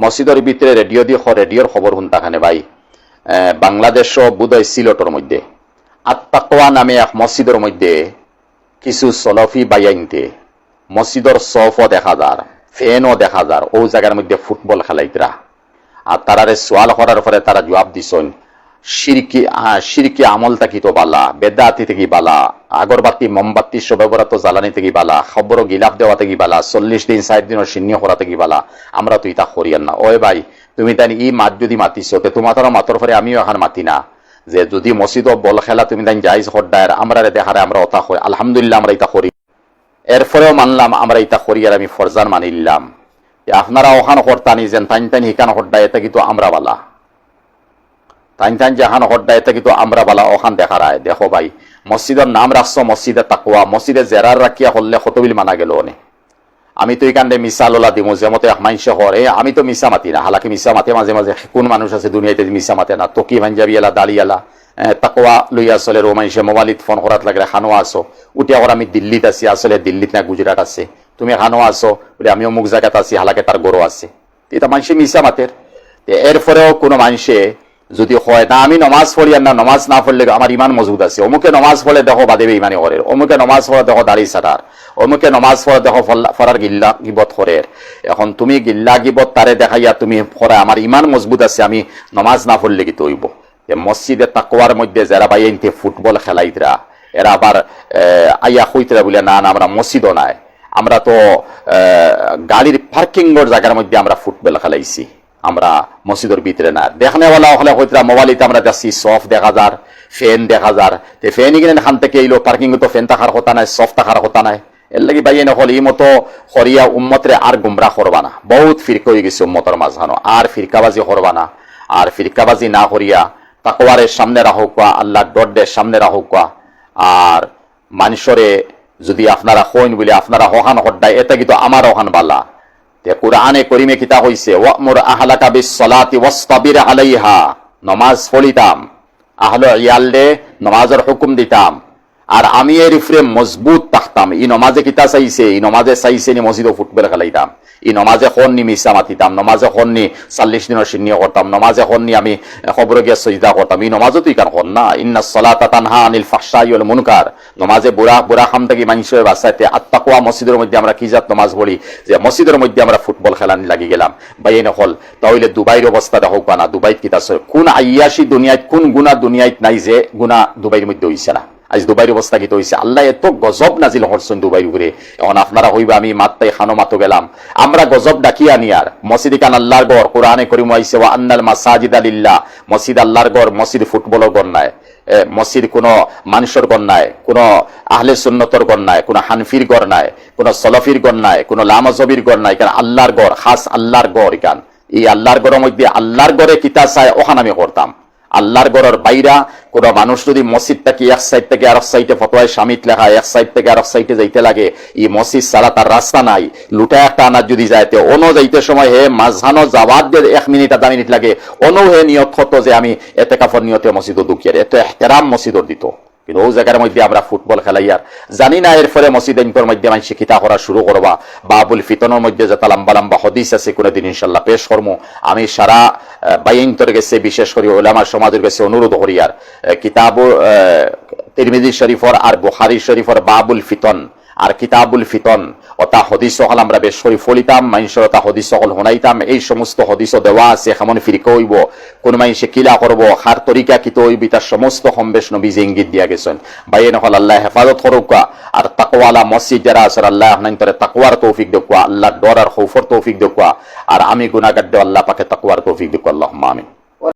মসজিদের ভিতরে রেডিও দিয়ে রেডিওর খবর শুনতা খানে ভাই। বাংলাদেশ বোধহয় সিলটর মধ্যে। আত্মাকোয়া নামে এক মসজিদের মধ্যে কিছু সলফি বাইয়াইনতে মসজিদর সফও দেখা যার ফ্যানও দেখা যার ও জায়গার মধ্যে ফুটবল খেলাইতরা আর তারারে সোয়াল করার পরে তারা জবাব দিছন সিরকি সিরকি আমল থাকি তো বালা, বেদাতি থেকে বালা, আগরবাতি, মোমবাতি সবেবরাত জ্বালানি থেকে বালা, খবর গিলাপ দেওয়া থেকে বালা, চল্লিশ দিন, ষাট দিনের শূন্য করা থেকে বালা, আমরা তো ইতা করিয়ান না। ওই ভাই, তুমি তাই ই মাত যদি মাতিছ, তে তোমার তারা মাতর পরে আমিও এখন মাতি না। যে যদি মসজিদ বল খেলা তুমি তাই যাইজ হড্ডায়ের আমরা দেখারে আমরা ওতা হয় আলহামদুলিল্লাহ আমরা ইতা করি। এরপরেও মানলাম, আমরা ইতা করি আর আমি ফরজান মানিলাম। আপনারা ওখান হরতানি যেন তাইন তাইন হিকান হড্ডা এটা কিন্তু আমরা বালা। তাইন তাইন যেখান হড্ডা এটা কিন্তু আমরা বালা ওখান দেখা রায়। দেখো ভাই মসজিদের নাম রাখছ মসজিদে তাকুয়া মসজিদে জেরার রাখিয়া হলে কতবিল মানা গেল অনে আমি তো এখানে মিশা লোলা দিমু যে মতে মাইনসে হরে আমি তো মিশা মাতি না, হালাকি মিশা মাতে মাঝে মাঝে কোন মানুষ আছে দুনিয়াতে মিশা মাতে না? তকি ভাঞ্জাবি এলা দাড়ি এলা তাকোয়া লইয়া আসলে রো মাইনসে মোবাইলত ফোন করাত লাগলে খানো আসো উঠে আবার আমি দিল্লিত আছি আসলে দিল্লিত না গুজরাট আছে। তুমি খানো আসো বলে আমি অমুক জায়গাতে আছি, হালাকে তার গরু আছে। এটা মানুষে মিশা মাতের এরপরেও কোনো মানুষে যদি হয়, না, আমি নমাজ পড়ি আর না, নমাজ না পড়লে আমার ইমান মজবুত আছে। অমুকে নমাজ পড়লে দেখো বাদেবে ইমানে করে। অমুকে নমাজ পড়ে দেখো দাড়ি সাটার। অমুকে নমাজ পড়ে দেখো ফরার গিল্লা গিবত করের এখন তুমি গিল্লা গিবত তারে দেখাইয়া তুমি ফরা আমার ইমান মজবুত আছে, আমি নমাজ না পড়লে কি তৈব? মসজিদে তাকোয়ার মধ্যে যারা ভাই এনতে ফুটবল খেলাইতরা, এরা আবার আইয়া হইতরা বলে না না, আমরা মসজিদও নাই। আমরা তো গাড়ির পার্কিং জায়গার মধ্যে আমরা ফুটবল খেলাইছি। আমরা মসজিদের ভিতরে না। দেখনেওয়ালা হলে হয়তো মোবাইলিতে আমরা যাচ্ছি সফ দেখা যার ফ্যান দেখা যার। তে ফ্যান কিনে খান থেকে এইলো পার্কিং তো ফ্যান থাকার কথা নাই সফ থাকার কথা নাই। এর লাগি বাইয়ে নহল এই মতো হরিয়া উম্মতরে আর গুমরা করবা না। বহুত ফিরকা হয়ে গেছে উম্মতর মাঝখানো। আর ফিরকাবাজি করবা না। আর ফিরকাবাজি না করিয়া তাকওয়ারের সামনে রাহুক আল্লাহ ডডের সামনে রাহুক আর মানুষরে যদি আপনারা হইন বলে আপনারা হহান হড্ডায় এটা কিন্তু আমার হহান বালা। কুরআনে করিমে কিতা হইছে, ওয়ামুর আহলাকা বিসলাতি সালাতি ওয়াসতাবির আলাইহা নমাজ পড়িতাম আহল ইয়াল্লে নমাজের হুকুম দিতাম আর আমি এর ইফরে মজবুত থাকতাম ই নমাজে কিতা চাইছে? ই নমাজে চাইছে নি মসজিদে ফুটবল খেলাইতাম। ই নমাজে খন নি মিসা মাতিতাম। নমাজে খন নি চল্লিশ দিনের শূন্য করতাম নমাজে খন নি আমি খবর গিয়া সজিদা করতাম ই নমাজও তুই কার খন না ইন্না সলাতা তানহা আনিল ফাহশাই ওয়াল মুনকার নমাজে বুড়া বুড়া খাম থেকে মানুষের বাসাইতে আত্মাকুয়া মসজিদের মধ্যে আমরা কি জাত নমাজ পড়ি যে মসজিদের মধ্যে আমরা ফুটবল খেলানি লাগি গেলাম। বাইয়ে নহল তাহলে দুবাইয়ের অবস্থা দেখো না। দুবাইত কিতা। কোন আইয়াসি দুনিয়াত, কোন গুণা দুনিয়াত নাই যে, গুণা দুবাইয়ের মধ্যে হইছে না। আজ দুবাইয়ের অবস্থা কি হইছে? আল্লাহ এত গজব নাজিল হরছেন দুবাইয়ের উপরে। এখন আপনারা হইবা, আমি মাত্তাই খানো মাতো গেলাম। আমরা গজব ডাকি আনি আর। মসজিদ কান আল্লাহর গড়, কোরআনে করিম আইছে, ওয়া আন্নাল মাসাজিদ আলিল্লাহ মসজিদ আল্লাহর গড়, মসজিদ ফুটবলের গড় নাই। মসজিদ কোনো মানুষের নাই, কোনো আহলে সুন্নতর নাই, কোনো হানফির গড় নাই, কোনো সলফির নাই, কোনো লামজবির গড় নাই, কারণ আল্লাহর গড়, খাস আল্লাহর গড় ইকান এই আল্লাহর গড়ের মধ্যে আল্লাহর গড়ে কিতা চায় ওখান আমি করতাম। আল্লাহর গড়ের বাইরা, কোন মানুষ যদি মসজিদ থেকে এক সাইড থেকে আরেক সাইডে ফটোয়ায় স্বামীত লেখা, এক সাইড থেকে আরেক সাইডে যাইতে লাগে, এই মসজিদ ছাড়া তার রাস্তা নাই। লুটা একটা আনার যদি যাইতে অনু যাইতে সময় হে মাঝানো যাওয়ার যে এক মিনিট আধা মিনিট লাগে। অনু হে নিয়ত হতো যে আমি এতে কাপড় নিয়তে মসজিদ ঢুকিয়ে এত এহতেরাম মসজিদর দিত। কিন্তু ও জায়গার মধ্যে আমরা ফুটবল খেলাইয়ার জানি না এর ফলে ইনকর মধ্যে আমি শিক্ষিতা করা শুরু করবা বাবুল ফিতনের মধ্যে যাতে লম্বা লম্বা হদিস আছে, কোনোদিন ইনশাল্লাহ পেশ কর্ম আমি সারা বাইন্তর গেছে, বিশেষ করে ওলামা সমাজের কাছে অনুরোধ করি আর কিতাব তিরমিজি শরীফর আর বুখারি শরীফর বাবুল ফিতন। আর কিতাবুল ফিতন অতা হদিস সকল আমরা বেশ করে ফলিতাম মানুষের অতা হদিস সকল শুনাইতাম এই সমস্ত হদিস দেওয়া আছে কেমন ফিরিকে হইব কোন মানুষে কিলা করব হার তরিকা কিত হইবি তার সমস্ত সম্বেশ নবীজি ইঙ্গিত দিয়া গেছেন বাইয়ে নহল আল্লাহ হেফাজত করুকা আর তাকওয়ালা মসজিদ যারা আছে, আল্লাহ নাই তরে তাকওয়ার তৌফিক দেখুয়া আল্লাহ ডর আর খৌফর তৌফিক দেখুয়া আর আমি গুনাগার আল্লাহ পাকে তাকওয়ার তৌফিক দেখুয়া আল্লাহ আমিন।